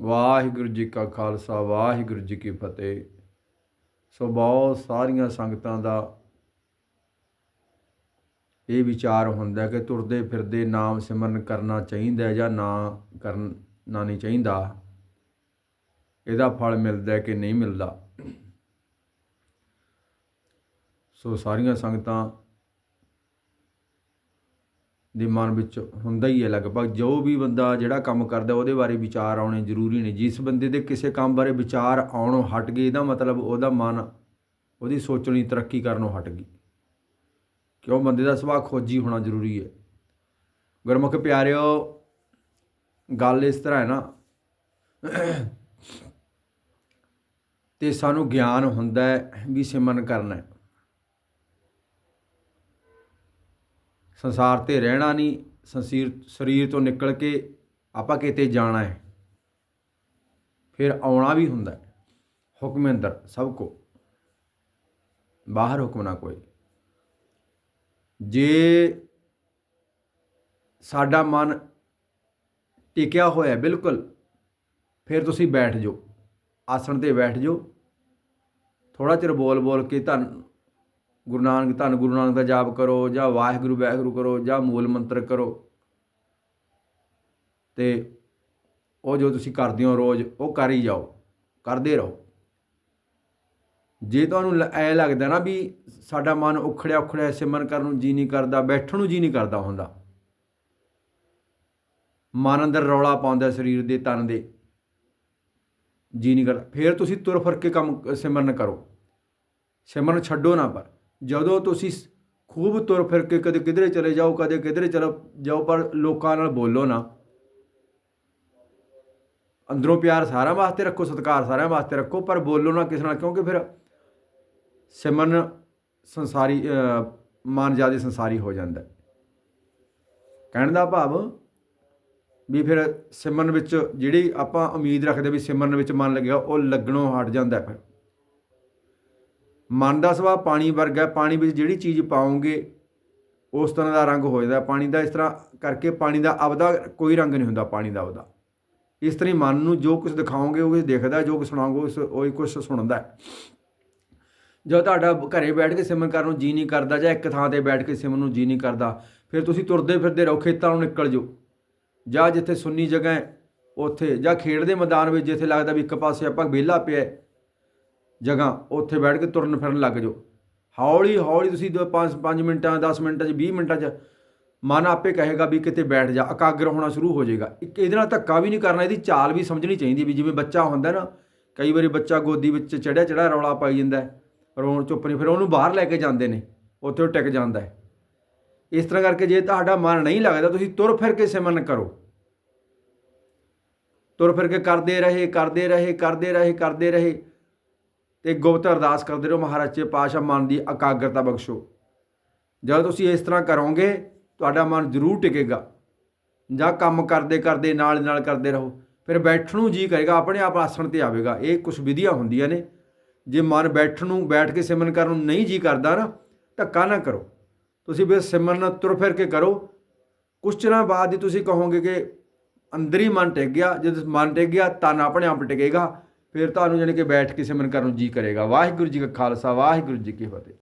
ਵਾਹਿਗੁਰੂ ਜੀ ਕਾ ਖਾਲਸਾ, ਵਾਹਿਗੁਰੂ ਜੀ ਕੀ ਫਤਿਹ। ਸੋ ਬਹੁਤ ਸਾਰੀਆਂ ਸੰਗਤਾਂ ਦਾ ਇਹ ਵਿਚਾਰ ਹੁੰਦਾ ਕਿ ਤੁਰਦੇ ਫਿਰਦੇ ਨਾਮ ਸਿਮਰਨ ਕਰਨਾ ਚਾਹੀਦਾ ਜਾਂ ਨਾ ਕਰਨਾ ਨਹੀਂ ਚਾਹੀਦਾ। ਇਹਦਾ ਫਲ ਮਿਲਦਾ ਕਿ ਨਹੀਂ ਮਿਲਦਾ। ਸੋ ਸਾਰੀਆਂ ਸੰਗਤਾਂ ਦੇ ਮਨ ਵਿੱਚ ਹੁੰਦਾ ਹੀ ਹੈ ਲਗਭਗ, ਜੋ ਵੀ ਬੰਦਾ ਜਿਹੜਾ ਕੰਮ ਕਰਦਾ ਉਹਦੇ ਬਾਰੇ ਵਿਚਾਰ ਆਉਣੇ ਜ਼ਰੂਰੀ ਨੇ। ਜਿਸ ਬੰਦੇ ਦੇ ਕਿਸੇ ਕੰਮ ਬਾਰੇ ਵਿਚਾਰ ਆਉਣੋਂ ਹਟ ਗਏ, ਇਹਦਾ ਮਤਲਬ ਉਹਦਾ ਮਨ, ਉਹਦੀ ਸੋਚਣੀ, ਤਰੱਕੀ ਕਰਨੋਂ ਹਟ ਗਈ। ਕਿਉਂ? ਬੰਦੇ ਦਾ ਸੁਭਾਅ ਖੋਜੀ ਹੋਣਾ ਜ਼ਰੂਰੀ ਹੈ। ਗੁਰਮੁਖ ਪਿਆਰਿਓ, ਗੱਲ ਇਸ ਤਰ੍ਹਾਂ ਹੈ ਨਾ, ਤੇ ਸਾਨੂੰ ਗਿਆਨ ਹੁੰਦਾ ਵੀ ਸਿਮਰਨ ਕਰਨਾ ਹੈ। ਸੰਸਾਰ ਤੇ ਰਹਿਣਾ ਨਹੀਂ, ਸੰਸੀਰ, ਸਰੀਰ ਤੋਂ ਨਿਕਲ ਕੇ ਆਪਾਂ ਕਿਤੇ ਜਾਣਾ ਹੈ। ਫਿਰ ਆਉਣਾ ਵੀ ਹੁੰਦਾ ਹੈ। ਹੁਕਮ ਅੰਦਰ, ਸਭ ਕੋ। ਬਾਹਰ ਹੁਕਮ ਨਾ ਕੋਈ। ਜੇ ਸਾਡਾ ਮਨ ਟਿਕਿਆ ਹੋਇਆ ਬਿਲਕੁਲ, ਫਿਰ ਤੁਸੀਂ ਬੈਠ ਜਾਓ। ਆਸਣ ਤੇ ਬੈਠ ਜਾਓ। ਥੋੜਾ ਚਿਰ ਬੋਲ ਬੋਲ ਕੇ ਤੁਹਾਨੂੰ ਗੁਰੂ ਨਾਨਕ ਧੰਨ ਗੁਰੂ ਨਾਨਕ ਦਾ ਜਾਪ ਕਰੋ, ਜਾਂ ਵਾਹਿਗੁਰੂ ਵਾਹਿਗੁਰੂ ਕਰੋ, ਜਾਂ ਮੂਲ ਮੰਤਰ ਕਰੋ। ਤੇ ਉਹ ਜੋ ਤੁਸੀਂ ਕਰਦੇ ਹੋ ਰੋਜ਼, ਉਹ ਕਰ ਹੀ ਜਾਓ, ਕਰਦੇ ਰਹੋ। ਜੇ ਤੁਹਾਨੂੰ ਐ ਲੱਗਦਾ ਨਾ ਵੀ ਸਾਡਾ ਮਨ ਉਖੜਿਆ ਉਖੜਿਆ ਸਿਮਰਨ ਕਰਨ ਨੂੰ ਜੀ ਨਹੀਂ ਕਰਦਾ, ਬੈਠਣ ਨੂੰ ਜੀ ਨਹੀਂ ਕਰਦਾ ਹੁੰਦਾ। ਮਨ ਅੰਦਰ ਰੌਲਾ ਪਾਉਂਦਾ ਸਰੀਰ ਦੇ, ਤਨ ਦੇ। ਜੀ ਨਹੀਂ ਕਰਦਾ। ਫਿਰ ਤੁਸੀਂ ਤੁਰ ਫਿਰ ਕੇ ਕੰਮ ਸਿਮਰਨ ਕਰੋ। ਸਿਮਰਨ ਛੱਡੋ ਨਾ ਪਰ। ਜਦੋਂ ਤੁਸੀਂ ਖੂਬ ਤੁਰ ਫਿਰ ਕੇ ਕਦੇ ਕਿਧਰੇ ਚਲੇ ਜਾਓ, ਕਦੇ ਕਿਧਰੇ ਚਲੋ ਜਾਓ, ਪਰ ਲੋਕਾਂ ਨਾਲ ਬੋਲੋ ਨਾ। ਅੰਦਰੋਂ ਪਿਆਰ ਸਾਰਿਆਂ ਵਾਸਤੇ ਰੱਖੋ, ਸਤਿਕਾਰ ਸਾਰਿਆਂ ਵਾਸਤੇ ਰੱਖੋ, ਪਰ ਬੋਲੋ ਨਾ ਕਿਸੇ ਨਾਲ, ਕਿਉਂਕਿ ਫਿਰ ਸਿਮਰਨ ਸੰਸਾਰੀ ਮਨ ਜ਼ਿਆਦਾ ਸੰਸਾਰੀ ਹੋ ਜਾਂਦਾ। ਕਹਿਣ ਦਾ ਭਾਵ ਵੀ ਫਿਰ ਸਿਮਰਨ ਵਿੱਚ ਜਿਹੜੀ ਆਪਾਂ ਉਮੀਦ ਰੱਖਦੇ ਵੀ ਸਿਮਰਨ ਵਿੱਚ ਮਨ ਲੱਗੇਗਾ ਉਹ ਲੱਗਣੋਂ ਹਟ ਜਾਂਦਾ ਫਿਰ। ਮਨ ਦਾ ਸੁਭਾਅ ਪਾਣੀ ਵਰਗਾ ਪਾਣੀ ਵਿੱਚ ਜਿਹੜੀ ਚੀਜ਼ ਪਾਓਗੇ, ਉਸ ਤਰ੍ਹਾਂ ਦਾ ਰੰਗ ਹੋ ਜਾਂਦਾ ਪਾਣੀ ਦਾ ਇਸ ਤਰ੍ਹਾਂ ਕਰਕੇ ਪਾਣੀ ਦਾ ਆਪਦਾ ਕੋਈ ਰੰਗ ਨਹੀਂ ਹੁੰਦਾ, ਪਾਣੀ ਦਾ ਆਪਦਾ ਇਸ ਤਰ੍ਹਾਂ ਮਨ ਨੂੰ ਜੋ ਕੁਝ ਦਿਖਾਓਗੇ, ਉਹ ਕੁਝ ਦਿਖਦਾ ਜੋ ਕੁਝ ਸੁਣਾਓਗੇ ਉਹ ਹੀ ਕੁਝ ਸੁਣਦਾ ਜੋ ਤੁਹਾਡਾ ਘਰੇ ਬੈਠ ਕੇ ਸਿਮਰਨ ਕਰਨ ਨੂੰ ਜੀ ਨਹੀਂ ਕਰਦਾ ਜਾਂ ਇੱਕ ਥਾਂ ਤੇ ਬੈਠ ਕੇ ਸਿਮਰਨ ਨੂੰ ਜੀ ਨਹੀਂ ਕਰਦਾ, ਫਿਰ ਤੁਸੀਂ ਤੁਰਦੇ ਫਿਰਦੇ ਰਹੋ, ਖੇਤਾਂ ਨੂੰ ਨਿਕਲ ਜਾਓ। ਜਾਂ ਜਿੱਥੇ ਸੁੰਨੀ ਜਗ੍ਹਾ ਹੈ, ਉੱਥੇ ਜਾਂ ਖੇਡ ਦੇ ਮੈਦਾਨ ਵਿੱਚ ਜਿੱਥੇ ਲੱਗਦਾ ਵੀ ਇੱਕ ਪਾਸੇ ਆਪਾਂ ਵਿਹਲਾ ਪਿਆ ਜਗ੍ਹਾ, ਉੱਥੇ ਬੈਠ ਕੇ ਤੁਰਨ ਫਿਰਨ ਲੱਗ ਜਾਓ। ਹੌਲੀ ਹੌਲੀ ਤੁਸੀਂ 5 5 ਮਿੰਟਾਂ 10 ਮਿੰਟਾਂ 'ਚ 20 ਮਿੰਟਾਂ 'ਚ ਮਨ ਆਪੇ ਕਹੇਗਾ ਵੀ ਕਿਤੇ ਬੈਠ ਜਾ, ਇਕਾਗਰ ਹੋਣਾ ਸ਼ੁਰੂ ਹੋ ਜਾਏਗਾ। ਇੱਕ ਇਹਦੇ ਨਾਲ ਧੱਕਾ ਵੀ ਨਹੀਂ ਕਰਨਾ, ਇਹਦੀ ਚਾਲ ਵੀ ਸਮਝਣੀ ਚਾਹੀਦੀ ਵੀ ਜਿਵੇਂ ਬੱਚਾ ਹੁੰਦਾ ਨਾ, ਕਈ ਵਾਰੀ ਬੱਚਾ ਗੋਦੀ ਵਿੱਚ ਚੜਿਆ ਚੜਾ ਰੌਲਾ ਪਾਈ ਜਾਂਦਾ ਰੋਣ ਚੁੱਪ ਨਹੀਂ, ਫਿਰ ਉਹਨੂੰ ਬਾਹਰ ਲੈ ਕੇ ਜਾਂਦੇ ਨੇ, ਉੱਥੇ ਉਹ ਟਿਕ ਜਾਂਦਾ ਹੈ। ਇਸ ਤਰ੍ਹਾਂ ਕਰਕੇ ਜੇ ਤੁਹਾਡਾ ਮਨ ਨਹੀਂ ਲੱਗਦਾ, ਤੁਸੀਂ ਤੁਰ ਫਿਰ ਕੇ ਸਿਮਰਨ ਕਰੋ। ਤੁਰ ਫਿਰ ਕੇ ਕਰਦੇ ਰਹੇ ਕਰਦੇ ਰਹੇ ਕਰਦੇ ਰਹੇ ਕਰਦੇ ਰਹੇ। ਤੇ ਗੁਪਤ ਅਰਦਾਸ ਕਰਦੇ ਰਹੋ ਮਹਾਰਾਜ ਜੀ ਪਾਸ਼ਾ ਮਨ ਦੀ ਇਕਾਗਰਤਾ ਬਖਸ਼ੋ। ਜਦੋਂ ਤੁਸੀਂ ਇਸ ਤਰ੍ਹਾਂ ਕਰੋਗੇ, ਤੁਹਾਡਾ ਮਨ ਜ਼ਰੂਰ ਟਿਕੇਗਾ। ਜਾਂ ਕੰਮ ਕਰਦੇ ਕਰਦੇ, ਨਾਲ ਨਾਲ ਕਰਦੇ ਰਹੋ। ਫਿਰ ਬੈਠਣ ਨੂੰ ਜੀ ਕਰੇਗਾ, ਆਪਣੇ ਆਪ ਆਸਣ ਤੇ ਆਵੇਗਾ। ਇਹ ਕੁਝ ਵਿਧੀਆਂ ਹੁੰਦੀਆਂ ਨੇ। ਜੇ ਮਨ ਬੈਠਣ ਨੂੰ ਬੈਠ ਕੇ ਸਿਮਰਨ ਕਰਨ ਨੂੰ ਨਹੀਂ ਜੀ ਕਰਦਾ ਨਾ, ਧੱਕਾ ਨਾ ਕਰੋ। ਤੁਸੀਂ ਵੀ ਸਿਮਰਨ ਤੁਰ ਫਿਰ ਕੇ ਕਰੋ। ਕੁਝ ਚਿਰਾਂ ਬਾਅਦ ਹੀ ਤੁਸੀਂ ਕਹੋਗੇ ਕਿ ਅੰਦਰ ਹੀ ਮਨ ਟਿਕ ਗਿਆ। ਜਦ ਮਨ ਟਿਕ ਗਿਆ, ਤਨ ਆਪਣੇ ਆਪ ਟਿਕੇਗਾ। ਫਿਰ ਤੁਹਾਨੂੰ ਜਾਨੀ ਕਿ ਬੈਠ ਕੇ ਸਿਮਰਨ ਕਰਨ ਨੂੰ ਜੀ ਕਰੇਗਾ। ਵਾਹਿਗੁਰੂ ਜੀ ਕਾ ਖਾਲਸਾ, ਵਾਹਿਗੁਰੂ ਜੀ ਕੀ ਫਤਿਹ।